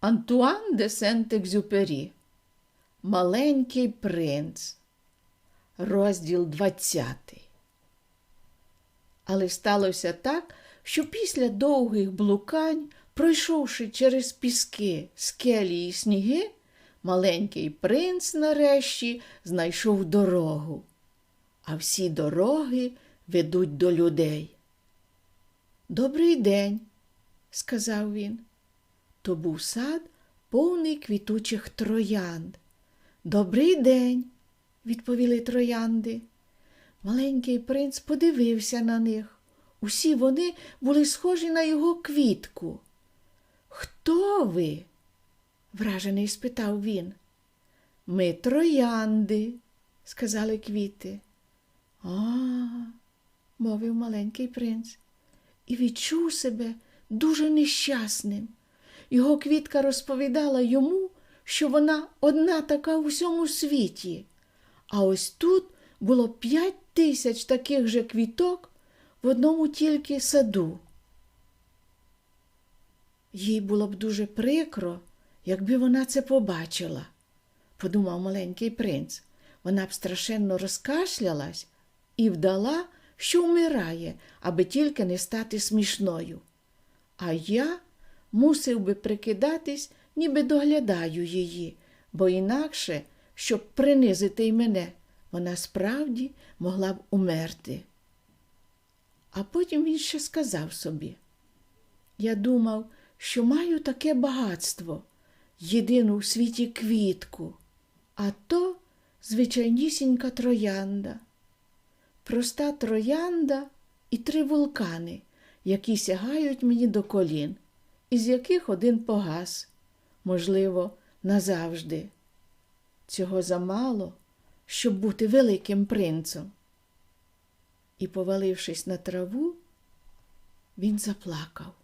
Антуан де Сент-Екзюпері Маленький принц. Розділ 20. Але сталося так, що після довгих блукань, пройшовши через піски, скелі і сніги, маленький принц нарешті знайшов дорогу. А всі дороги ведуть до людей. Добрий день, сказав він. То був сад, повний квітучих троянд. Добрий день, відповіли троянди. Маленький принц подивився на них. Усі вони були схожі на його квітку. Хто ви? вражений спитав він. Ми троянди, сказали квіти. А, мовив маленький принц, і відчув себе дуже нещасним. Його квітка розповідала йому, що вона одна така у всьому світі. А ось тут було п'ять тисяч таких же квіток в одному тільки саду. Їй було б дуже прикро, якби вона це побачила, подумав маленький принц. Вона б страшенно розкашлялась і вдала, що вмирає, аби тільки не стати смішною. А я мусив би прикидатись, ніби доглядаю її, бо інакше, щоб принизити й мене, вона справді могла б умерти. А потім він ще сказав собі. Я думав, що маю таке багатство, єдину в світі квітку, а то звичайнісінька троянда. Проста троянда і три вулкани, які сягають мені до колін, із яких один погас, можливо, назавжди. Цього замало, щоб бути великим принцем. І, повалившись на траву, він заплакав.